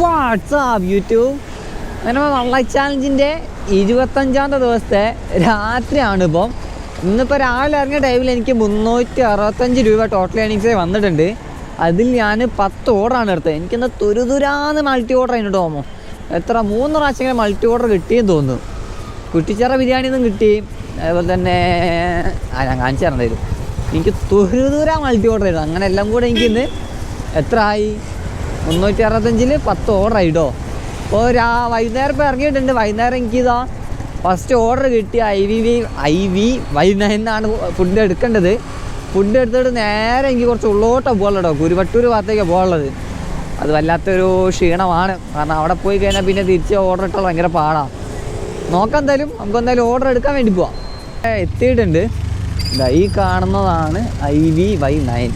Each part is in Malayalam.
വാട്സാപ്പ് യൂട്യൂബ് അങ്ങനെ വള്ള ചാലഞ്ചിന്റെ ഇരുപത്തഞ്ചാമത്തെ ദിവസത്തെ രാത്രിയാണ് ഇപ്പം. ഇന്നിപ്പോൾ രാവിലെ ഇറങ്ങിയ ടൈമിൽ എനിക്ക് മുന്നൂറ്റി അറുപത്തഞ്ച് രൂപ ടോട്ടൽ ഏണിങ്സ് വന്നിട്ടുണ്ട്. അതിൽ ഞാൻ പത്ത് ഓർഡറാണ് എടുത്തത്. എനിക്കെന്താ തുരുതുരാന്ന് മൾട്ടി ഓർഡർ ആയിട്ട് തോമോ എത്ര? മൂന്ന് പ്രാവശ്യം മൾട്ടി ഓർഡർ കിട്ടിയെന്ന് തോന്നുന്നു. കുട്ടിച്ചറ ബിരിയാണി നിന്നും കിട്ടി. അതുപോലെ തന്നെ ആ ഞാൻ കാണിച്ചു തരേണ്ടി വരും. എനിക്ക് തുരുതുരാ മൾട്ടി ഓർഡർ ചെയ്തു അങ്ങനെ എല്ലാം കൂടെ എനിക്കിന്ന് എത്ര ആയി? മുന്നൂറ്റി അറുപത്തഞ്ചിൽ പത്ത് ഓർഡർ ആയിട്ടോ അപ്പോൾ രാ വൈകുന്നേരം ഇപ്പോൾ ഇറങ്ങിയിട്ടുണ്ട്. വൈകുന്നേരം എനിക്കിതാ ഫസ്റ്റ് ഓർഡർ കിട്ടിയ I V V I V വൈകുന്നേരമാണ് ഫുഡ് എടുക്കേണ്ടത്. ഫുഡ് എടുത്തിട്ട് നേരെ എനിക്ക് കുറച്ച് ഉള്ളോട്ടാണ് പോകാനുള്ളൂ കുരുവട്ടൂർ ഭാഗത്തേക്കാണ് പോകാനുള്ളത്. അത് വല്ലാത്തൊരു ക്ഷീണമാണ്. കാരണം അവിടെ പോയി കഴിഞ്ഞാൽ പിന്നെ തിരിച്ച് ഓർഡർ ഇട്ടാൽ ഭയങ്കര പാടാണ് നോക്കാം എന്തായാലും. നമുക്ക് എന്തായാലും ഓർഡർ എടുക്കാൻ വേണ്ടി പോവാം. എത്തിയിട്ടുണ്ട്. ഈ കാണുന്നതാണ് ഐ വി വൈ നയൻ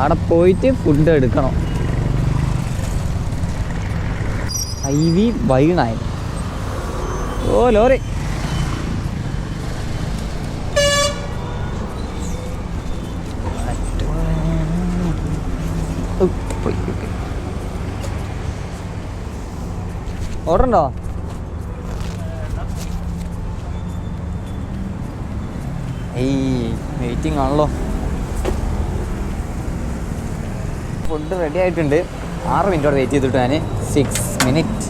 അവിടെ പോയിട്ട് ഫുഡ് എടുക്കണം. I V Y nine. Oh lorry. ഓർണ്ടോ ഉണ്ടോ ഏയ് വെയിറ്റിംഗ് ആണല്ലോ. ഫുഡ് റെഡി ആയിട്ടുണ്ട്. ആറ് മിനിറ്റോടെ വെയിറ്റ് ചെയ്തിട്ട് ഞാൻ സിക്സ് മിനിറ്റ്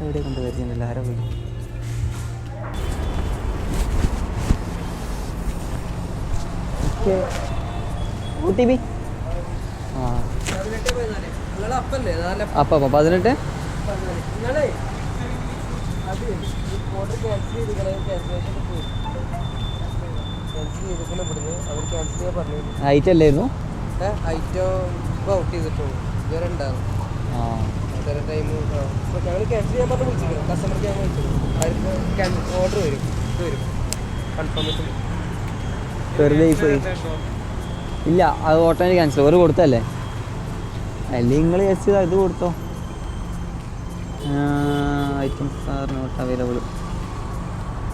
എവിടെ കൊണ്ട് വരുന്നില്ല ആരോ പോയി അപ്പം പതിനെട്ട്? ഹൈറ്റ് അല്ലായിരുന്നു ഐറ്റം ഇപ്പൊ ഔട്ട് ചെയ്തിട്ടുള്ളൂ. ഇതുവരെ ഉണ്ടാകും ഇതുവരെ ടൈം ഞങ്ങൾ ക്യാൻസൽ ചെയ്യാൻ പറഞ്ഞു വിളിച്ചിരിക്കും കസ്റ്റമർക്ക് ഞാൻ അവർക്ക് ഓർഡർ വരും. ഇത് വരും. കൺഫർമേഷൻ വെറുതെ പോയി ഇല്ല അത് ഓട്ടോ ക്യാൻസൽ ഒരു കൊടുത്തല്ലേ അല്ലെങ്കിൽ നിങ്ങൾ ജസ്റ്റ് ഇത് കൊടുത്തോ? ഐറ്റംസ് ആർ നോട്ട് അവൈലബിൾ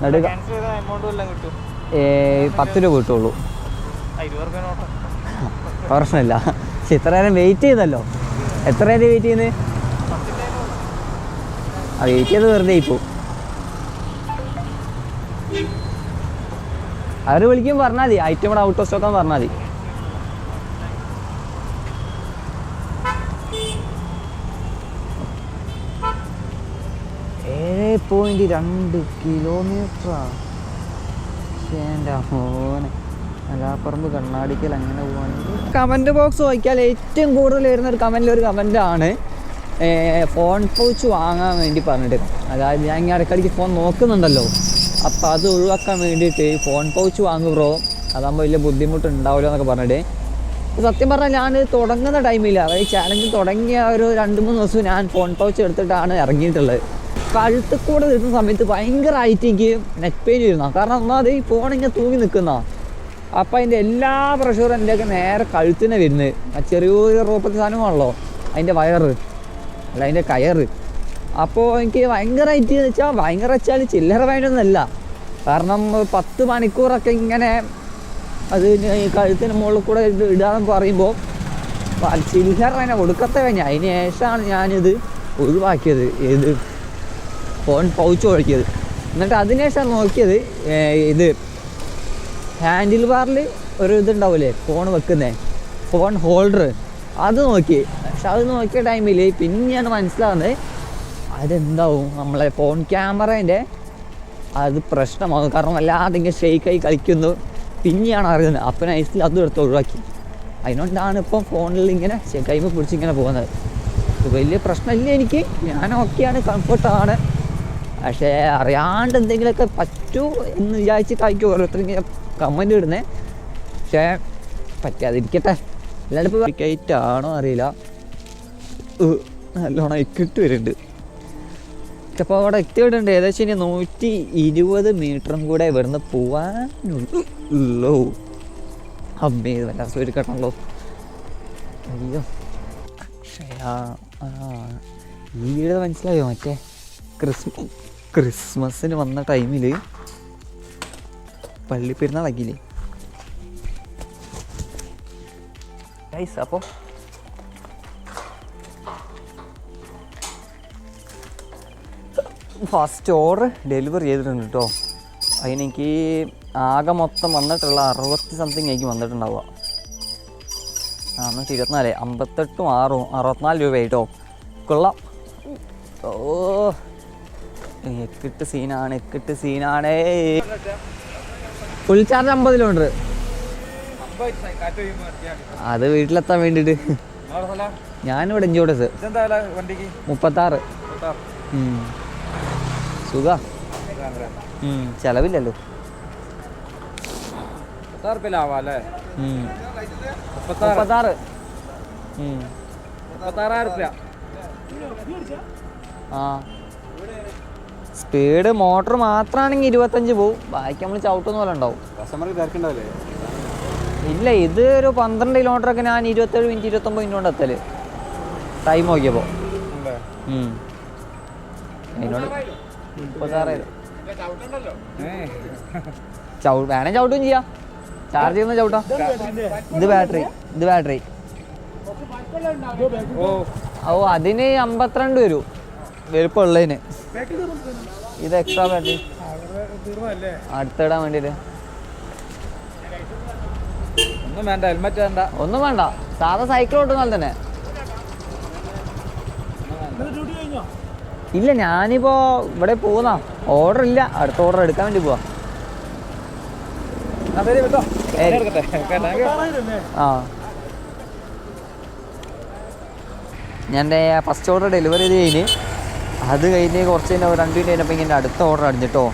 നടുക ക്യാൻസൽ ചെയ്ത എമൗണ്ട് വല്ലതും കിട്ടും. പത്ത് രൂപ കിട്ടുള്ളൂ. പ്രശ്നമില്ല. പക്ഷെ ഇത്ര നേരം വെയിറ്റ് ചെയ്തല്ലോ. എത്ര നേരം വെയിറ്റ് ചെയ്യുന്നത് ആ വെയിറ്റ് ചെയ്ത് വെറുതെ ഇപ്പോൾ അവർ വിളിക്കും പറഞ്ഞാൽ മതി. ഐറ്റം ഇവിടെ ഔട്ട് ഓഫ് സ്റ്റോക്ക് പറഞ്ഞാൽ മതി. ഏഴ് പോയിന്റ് രണ്ട് കിലോമീറ്ററാ എന്റെ മോനെ. അലാപ്പറമ്പ് കണ്ണാടിക്കൽ അങ്ങനെ പോവാണെങ്കിൽ കമന്റ് ബോക്സ് നോക്കിയാൽ ഏറ്റവും കൂടുതൽ വരുന്ന ഒരു കമന്റിൽ ഒരു കമന്റാണ് ഫോൺ പൗച്ച് വാങ്ങാൻ വേണ്ടി പറഞ്ഞിട്ട്. അതായത് ഞാൻ ഇങ്ങനെ ഇടയ്ക്കിടയ്ക്ക് ഫോൺ നോക്കുന്നുണ്ടല്ലോ. അപ്പോൾ അത് ഒഴിവാക്കാൻ വേണ്ടിയിട്ട് ഫോൺ പൗച്ച് ബ്രോ അതാകുമ്പോൾ വലിയ ബുദ്ധിമുട്ട് ഉണ്ടാവില്ല എന്നൊക്കെ പറഞ്ഞിട്ട്. സത്യം പറഞ്ഞാൽ ഞാൻ തുടങ്ങുന്ന ടൈമില്ല അതായത് ചാലഞ്ച് തുടങ്ങിയ ഒരു രണ്ട് മൂന്ന് ദിവസം ഞാൻ ഫോൺ പൗച്ച് എടുത്തിട്ടാണ് ഇറങ്ങിയിട്ടുള്ളത്. കഴുത്തിൽ കൂടെ നിൽക്കുന്ന സമയത്ത് ഭയങ്കരമായിട്ട് എനിക്ക് നെക്ക് പെയിൻ വരുന്ന കാരണം ഒന്നാമത് ഈ ഫോൺ ഇങ്ങനെ തൂങ്ങി നിൽക്കുന്ന അപ്പം അതിന്റെ എല്ലാ പ്രഷറും എന്റെയൊക്കെ നേരെ കഴുത്തിനെ വരുന്നത്. ആ ചെറിയൊരു റോപ്പത്തെ സാധനമാണല്ലോ. അതിന്റെ വയറ് അല്ല അതിന്റെ കയറ് അപ്പോൾ എനിക്ക് ഭയങ്കരമായിട്ട് എന്ന് വെച്ചാൽ ഭയങ്കര വെച്ചാൽ ചില്ലറ വേണ്ടൊന്നല്ല കാരണം പത്ത് മണിക്കൂറൊക്കെ ഇങ്ങനെ അത് കഴുത്തിന് മുകളിൽ കൂടെ ഇത് ഇടാന്ന് പറയുമ്പോൾ ചില്ലറ തന്നെ കൊടുക്കത്തെ വേണ്ട അതിന് ശേഷമാണ് ഞാനിത് ഒഴിവാക്കിയത്. ഏത്? ഫോൺ പൗച്ച് ഒഴിക്കിയത്. എന്നിട്ട് അതിനുശേഷം നോക്കിയത് ഇത് ഹാൻഡിൽ ബാറിൽ ഒരു ഇതുണ്ടാവില്ലേ ഫോൺ വെക്കുന്നേ. ഫോൺ ഹോൾഡർ അത് നോക്കി. പക്ഷെ അത് നോക്കിയ ടൈമിൽ പിന്നെയാണ് മനസ്സിലാവുന്നത് അതെന്താവും? നമ്മളെ ഫോൺ ക്യാമറേന്റെ അത് പ്രശ്നമാകും കാരണം വല്ലാതെ ഇങ്ങനെ ഷെയ്ക്കായി കളിക്കുന്നു. പിന്നെയാണ് അറിയുന്നത്. അപ്പം നൈസിൽ അതും എടുത്ത് ഒഴിവാക്കി. അതിനോണ്ടാണ് ഇപ്പം ഫോണിൽ ഇങ്ങനെ കൈമ പിടിച്ച് ഇങ്ങനെ പോകുന്നത്. വലിയ പ്രശ്നമില്ല എനിക്ക്. ഞാൻ ഓക്കെയാണ് കംഫർട്ടാണ് പക്ഷേ അറിയാണ്ട് എന്തെങ്കിലുമൊക്കെ പറ്റൂ എന്ന് വിചാരിച്ച് കഴിക്കും ഓരോരുത്തർ ഇങ്ങനെ കമന്റ് ഇടുന്നേ. പക്ഷേ പറ്റാതിരിക്കട്ടെ. അല്ലാണ്ട് ഇപ്പോൾ കൈറ്റ് ആണോ അറിയില്ല. നല്ലോണം ഇക്കിട്ട് വരുന്നുണ്ട് അപ്പോൾ അവിടെ എത്തിയിട്ടുണ്ട്. ഏകദേശം ഇനി നൂറ്റി ഇരുപത് മീറ്ററും കൂടെ ഇവിടുന്ന് പോവാനുള്ളൂ അമ്മേ വല്ല സൂര്യക്കട്ടണല്ലോ അയ്യോ. അക്ഷയ ആ ഈ വീട് മനസ്സിലായോ മറ്റേ? ക്രിസ്മസ് ക്രിസ്മസിന് വന്ന ടൈമിൽ പള്ളി പെരുന്നാളാക്കിയില്ലേ ഗൈസ് അപ്പോ ഫസ്റ്റ് ഓർഡർ ഡെലിവറി ചെയ്തിട്ടുണ്ട് കേട്ടോ അതിനെനിക്ക് ആകെ മൊത്തം വന്നിട്ടുള്ള അറുപത്തി സംതിങ് എനിക്ക് വന്നിട്ടുണ്ടാവുക. ആ എന്നിട്ട് ഇരുപത്തിനാല് അമ്പത്തെട്ടും ആറും അറുപത്തിനാല് രൂപ കേട്ടോ കൊള്ളാം. ഓ എക്കിട്ട് സീനാണ് എക്കിട്ട് സീനാണേ ഫുൾ ചാർജ് അമ്പത് കിലോമീറ്റർ അത് വീട്ടിലെത്താൻ വേണ്ടിട്ട്. ഞാനിവിടെ ഇഞ്ചോടെ മുപ്പത്താറ്. സുഖ. ചെലവില്ലല്ലോ. ആ. സ്പീഡ് മോട്ടർ മാത്രമാണെങ്കിൽ ഇരുപത്തഞ്ച് പോവും. ബാക്കി നമ്മൾ ചവിട്ടുന്ന പോലെ ഉണ്ടാവും. ഇല്ല ഇത് ഒരു പന്ത്രണ്ട് കിലോമീറ്ററൊക്കെ ഞാൻ ഇരുപത്തേഴ് മിനിറ്റ് ഇരുപത്തൊമ്പത് മിനിറ്റ് കൊണ്ട് എത്തൽ. ടൈം നോക്കിയപ്പോൾ ചവ വേണേ ചവിട്ടും ചെയ്യാം. ചാർജ് ചെയ്യുന്ന ചവിട്ടാ. ഇത് ബാറ്ററി ഇത് ബാറ്ററി ഓ അതിന് അമ്പത്തിരണ്ട് വരും. വലുപ്പമുള്ളതിന് ഇത് എക്സ്ട്രാ ബാറ്ററി അടുത്തിടാൻ വേണ്ടിയിട്ട് ഒന്നും വേണ്ട ഹെൽമെറ്റ് വേണ്ട. ഒന്നും വേണ്ട. സാധാ സൈക്കിൾ ഓട്ടുന്ന പോലെ തന്നെ. ഇല്ല ഞാനിപ്പോ ഇവിടെ പോകുന്ന ഓർഡർ ഇല്ല. അടുത്ത ഓർഡർ എടുക്കാൻ വേണ്ടി പോവാ. ആ ഞാൻ ഫസ്റ്റ് ഓർഡർ ഡെലിവറി ചെയ്ത് കഴിഞ്ഞ് അത് കഴിഞ്ഞ് കുറച്ച് കഴിഞ്ഞാൽ ഒരു രണ്ട് മിനിറ്റ് കഴിഞ്ഞപ്പോൾ ഇങ്ങനെ അടുത്ത ഓർഡർ അടിഞ്ഞിട്ടോ.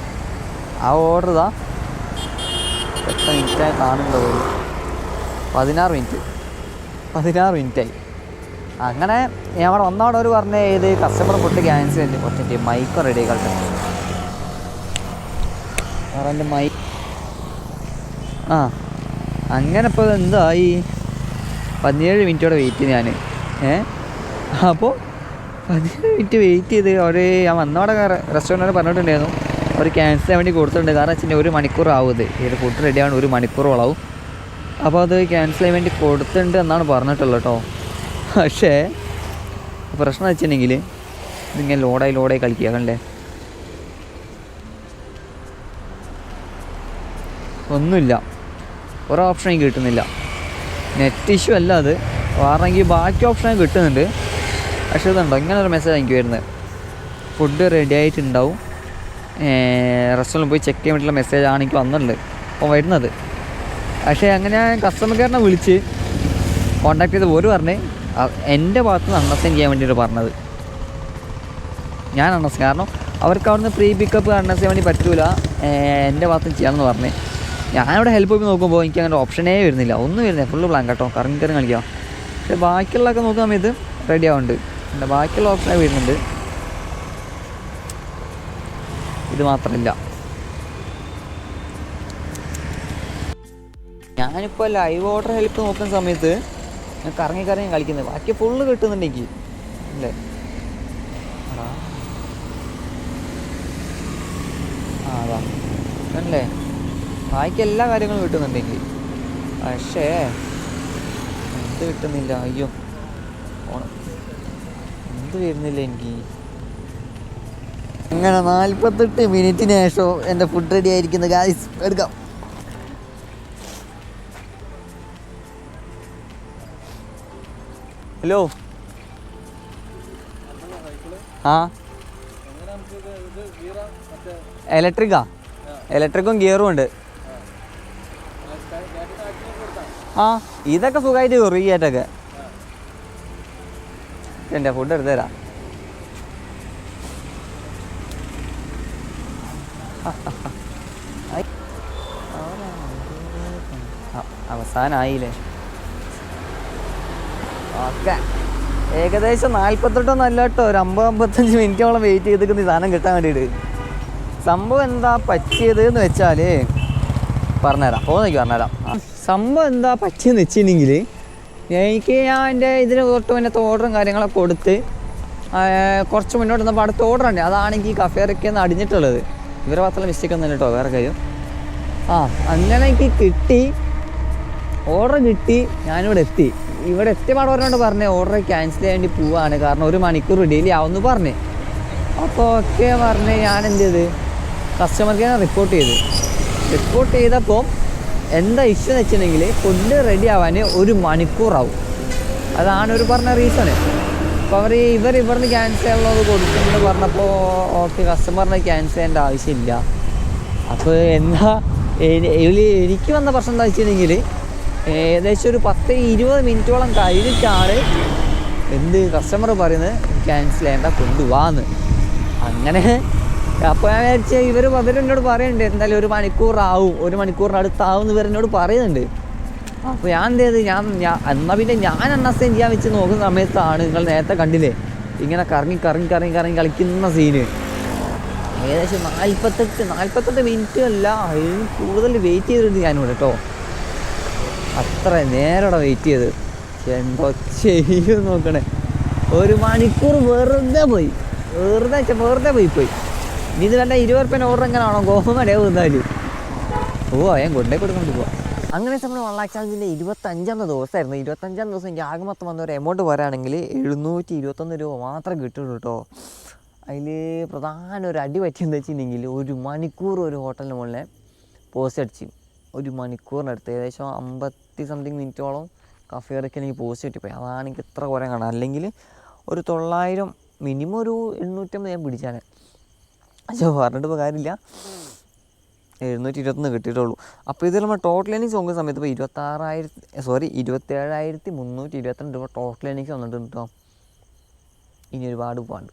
ആ ഓർഡർ ഇതാ. എത്ര മിനിറ്റായി കാണുന്നുണ്ടോ പതിനാറ് മിനിറ്റ് പതിനാറ് മിനിറ്റായി അങ്ങനെ ഞാൻ അവിടെ വന്നവിടെ അവർ പറഞ്ഞ ഏത് കസ്റ്റമർ ഫുഡ് ക്യാൻസൽ ചെയ്തിട്ട് മിനിറ്റ് മൈക്ക് റെഡി ആക്കട്ടെ എന്റെ മൈക്ക് ആ അങ്ങനെ ഇപ്പോൾ എന്തായി? പതിനേഴ് മിനിറ്റോടെ വെയിറ്റ് ഞാൻ ഏ? അപ്പോൾ പതിനേഴ് മിനിറ്റ് വെയിറ്റ് ചെയ്ത് അവർ ഞാൻ വന്നവിടെ റെസ്റ്റോറന്റിൽ പറഞ്ഞിട്ടുണ്ടായിരുന്നു. അവർ ക്യാൻസൽ ചെയ്യാൻ വേണ്ടി കൊടുത്തിട്ടുണ്ട്. കാരണം വെച്ചിട്ടുണ്ടെങ്കിൽ ഒരു മണിക്കൂർ ആവുമത് ഈ ഫുഡ് റെഡി ആവണം ഒരു മണിക്കൂറോളാവും. അപ്പോൾ അത് ക്യാൻസൽ ചെയ്യാൻ വേണ്ടി കൊടുത്തിട്ടുണ്ട് എന്നാണ് പറഞ്ഞിട്ടുള്ളത് കേട്ടോ പക്ഷേ പ്രശ്നം വെച്ചിട്ടുണ്ടെങ്കിൽ ഇതിങ്ങനെ ലോഡായി ലോഡായി കളിക്കുക കണ്ടേ? ഒന്നുമില്ല. ഒരു ഓപ്ഷനും കിട്ടുന്നില്ല. നെറ്റ് ഇഷ്യൂ അല്ല അത്. വേറെങ്കിൽ ബാക്കി ഓപ്ഷൻ കിട്ടുന്നുണ്ട്. പക്ഷേ ഇങ്ങനെ ഒരു മെസ്സേജ് എനിക്ക് വരുന്നത്. ഫുഡ് റെഡി ആയിട്ടുണ്ടാവും. റെസ്റ്റോറന്റിൽ പോയി ചെക്ക് ചെയ്യാൻ മെസ്സേജ് ആണ് എനിക്ക് വന്നിട്ടുള്ളത് അപ്പോൾ വരുന്നത്. പക്ഷേ അങ്ങനെ കസ്റ്റമർ കെയറിനെ വിളിച്ച് കോൺടാക്ട് ചെയ്ത് ഒരു പറഞ്ഞ് എന്റെ ഭാഗത്ത് നിന്ന് അണ്ടർസ്റ്റാൻഡ് ചെയ്യാൻ വേണ്ടിയിട്ട് പറഞ്ഞത്. ഞാൻ അണ്ടർസ്റ്റാൻഡ് കാരണം അവർക്ക് അവിടുന്ന് പ്രീ പിക്കപ്പ് അണ്ടർസ്റ്റാൻഡ് ചെയ്യാൻ വേണ്ടി പറ്റൂല. എന്റെ ഭാഗത്ത് ചെയ്യാമെന്ന് പറഞ്ഞ്. ഞാനിവിടെ ഹെൽപ്പ് ചെയ്ത് നോക്കുമ്പോൾ എനിക്ക് അങ്ങനെ ഓപ്ഷനേ വരുന്നില്ല. ഒന്നും വരുന്നില്ല. ഫുള്ള് പ്ലാൻ കേട്ടോ കറങ്ങി കറങ്ങി കളിക്കാം. പക്ഷേ ബാക്കിയുള്ളതൊക്കെ നോക്കുന്ന സമയത്ത് റെഡി ആവുന്നുണ്ട്. എന്റെ ബാക്കിയുള്ള ഓപ്ഷനെ വീഴുന്നുണ്ട്. ഇത് മാത്രമല്ല. ഞാനിപ്പോൾ ലൈവ് ഓർഡർ ഹെൽപ്പ് നോക്കുന്ന സമയത്ത് ഞാൻ കറങ്ങി കറങ്ങി കളിക്കുന്നത് ബാക്കി ഫുള്ള് കിട്ടുന്നുണ്ട് എനിക്ക് അല്ലേ? അതാണല്ലേ ബാക്കി എല്ലാ കാര്യങ്ങളും കിട്ടുന്നുണ്ട് എനിക്ക് പക്ഷേ എന്ത് കിട്ടുന്നില്ല? അയ്യോ. എന്ത് വരുന്നില്ല എനിക്ക്. അങ്ങനെ നാൽപ്പത്തെട്ട് മിനിറ്റിന് ശേഷം എന്റെ ഫുഡ് റെഡി ആയിരിക്കുന്നു. ഗായ്സ് എടുക്കാം. ഹലോ ആ? ഇലക്ട്രിക്കാ ഇലക്ട്രിക്കും ഗിയറും ഉണ്ട്. ആ ഇതൊക്കെ സുഖമായിട്ട് കയറും ഈ ഏറ്റൊക്കെ എന്റെ ഫുഡ് എടുത്തു തരാം. ഐ. അ- അവസാനായില്ലേ? ഓക്കെ. ഏകദേശം നാൽപ്പത്തെട്ടൊന്നും അല്ല കേട്ടോ. ഒരു അമ്പത് അമ്പത്തഞ്ച് മിനിറ്റോളം വെയിറ്റ് ചെയ്തിരിക്കുന്ന. ഈ സാധനം കിട്ടാൻ വേണ്ടിയിട്ട്. സംഭവം എന്താ പറ്റിയത് എന്ന് വെച്ചാൽ പറഞ്ഞുതരാം. പോകുന്നേക്ക് പറഞ്ഞുതരാം. സംഭവം എന്താ പറ്റിയെന്ന് വെച്ചിട്ടുണ്ടെങ്കിൽ എനിക്ക് ഞാൻ എന്റെ ഇതിന് തൊട്ട് മുന്നത്തെ ഓർഡറും കാര്യങ്ങളൊക്കെ കൊടുത്ത് കുറച്ച് മുന്നോട്ട് വന്നപ്പോൾ അടുത്ത ഓർഡർ ഉണ്ട്. അതാണ് എനിക്ക് കഫേറൊക്കെ ഒന്ന് അടിഞ്ഞിട്ടുള്ളത് ഇവരെ ഭാഗത്തുള്ള മിസ്റ്റേക്ക് ഒന്നും കേട്ടോ വേറെ കാര്യം. ആ അങ്ങനെ എനിക്ക് കിട്ടി. ഓർഡർ കിട്ടി. ഞാനിവിടെ എത്തി. ഇവിടെ എത്തിയ പാട് പറഞ്ഞോണ്ട് പറഞ്ഞേ ഓർഡർ ക്യാൻസൽ ചെയ്യാൻ വേണ്ടി പോവാണ്. കാരണം ഒരു മണിക്കൂർ ഡിലേ ആവുമെന്ന് പറഞ്ഞ്. അപ്പോൾ ഓക്കെ പറഞ്ഞ് ഞാൻ എന്ത് ചെയ്ത്? കസ്റ്റമർ കെയർ റിപ്പോർട്ട് ചെയ്ത്. റിപ്പോർട്ട് ചെയ്തപ്പോൾ എന്താ ഇഷ്യൂ എന്ന് വെച്ചിട്ടുണ്ടെങ്കിൽ ഫുഡ് റെഡി ആവാൻ ഒരു മണിക്കൂറാവും. അതാണ് ഒരു പറഞ്ഞ റീസണ് അപ്പോൾ അവർ ഇവർ ഇവിടുന്ന് ക്യാൻസൽ ചെയ്യാനുള്ളത് കൊടുക്കുമെന്ന് പറഞ്ഞപ്പോൾ ഓക്കെ കസ്റ്റമറിനെ ക്യാൻസൽ ചെയ്യേണ്ട ആവശ്യമില്ല. അപ്പോൾ എന്താ എനി- എനിക്ക് വന്ന പ്രശ്നം എന്താ വെച്ചിട്ടുണ്ടെങ്കിൽ ഏകദേശം ഒരു പത്ത് ഇരുപത് മിനിറ്റോളം കഴിഞ്ഞിട്ടാണ് എന്ത് കസ്റ്റമർ പറയുന്നത് ക്യാൻസൽ ചെയ്യേണ്ട കൊണ്ടുപോവാന്ന് അങ്ങനെ അപ്പോൾ ഞാൻ വിചാരിച്ച ഇവർ ഇവരെന്നോട് പറയുന്നുണ്ട് എന്തായാലും ഒരു മണിക്കൂറാവും ഒരു മണിക്കൂറിനടുത്താവും എന്ന് ഇവരെന്നോട് പറയുന്നുണ്ട്. അപ്പോൾ ഞാൻ എന്ത് ചെയ്ത്? ഞാൻ ഞാൻ എന്നാൽ പിന്നെ ഞാൻ അണ്ടർസ്റ്റാൻഡ് ചെയ്യാൻ വെച്ച് നോക്കുന്ന സമയത്താണ് നിങ്ങൾ നേരത്തെ കണ്ടില്ലേ? ഇങ്ങനെ കറങ്ങി കറങ്ങി കറങ്ങി കറങ്ങി കളിക്കുന്ന സീന് ഏകദേശം നാൽപ്പത്തെട്ട് നാൽപ്പത്തെട്ട് മിനിറ്റ് അല്ല അതിന് കൂടുതൽ വെയിറ്റ് ചെയ്തിട്ടുണ്ട് ഞാനിവിടെ കേട്ടോ അത്ര നേരോടെ വെയിറ്റ് ചെയ്ത്. എന്തോ ചെയ്യും നോക്കണേ. ഒരു മണിക്കൂർ വെറുതെ പോയി. വെറുതെ വെറുതെ പോയി പോയി. ഇനി ഇത് കണ്ട ഇരുപത് റുപ്യ ഓർഡർ എങ്ങനെയാണോ ഗോഹമടെ വന്നാൽ ഓ ഞാൻ കൊണ്ടേ കൊടുക്കൊണ്ട് പോവാം. അങ്ങനെ നമ്മൾ വൺ ലാക്ക് ചാർജിന്റെ ഇരുപത്തഞ്ചാമത്തെ ദിവസമായിരുന്നു ഇരുപത്തഞ്ചാം ദിവസം എനിക്ക് ആകെ മൊത്തം വന്ന എമൗണ്ട് പറയുകയാണെങ്കിൽ എഴുന്നൂറ്റി ഇരുപത്തൊന്ന് രൂപ മാത്രം കിട്ടുള്ളൂ കേട്ടോ. അതിൽ പ്രധാന ഒരു അടി പറ്റിയെന്ന് വെച്ചിട്ടുണ്ടെങ്കിൽ ഒരു മണിക്കൂർ ഒരു ഹോട്ടലിന് മുകളിലെ പോസ്റ്റ് അടിച്ച്. ഒരു മണിക്കൂറിനടുത്ത് ഏകദേശം അമ്പത്തി സംതിങ് മിനിറ്റോളം കഫേറൊക്കെ എനിക്ക് പോസ്റ്റ് കിട്ടിപ്പോയി. അതാണ് എനിക്ക് ഇത്ര കുറേ കാണാം അല്ലെങ്കിൽ ഒരു തൊള്ളായിരം മിനിമം ഒരു എണ്ണൂറ്റമ്പത് ഞാൻ പിടിച്ചാണ് പക്ഷേ പറഞ്ഞിട്ട് ഇപ്പോൾ കാര്യമില്ല. എഴുന്നൂറ്റി ഇരുപത്തൊന്ന് കിട്ടിയിട്ടുള്ളൂ. അപ്പോൾ ഇതിൽ നമ്മൾ ടോട്ടൽ എനിക്സ് നോക്കുന്ന സമയത്ത് ഇപ്പോൾ ഇരുപത്താറായിരത്തി സോറി ഇരുപത്തേഴായിരത്തി മുന്നൂറ്റി ഇരുപത്തിരണ്ട് രൂപ ടോട്ടൽ എനിക്സ് വന്നിട്ടുണ്ട് കേട്ടോ ഇനി ഒരുപാട് പോകാണ്ട്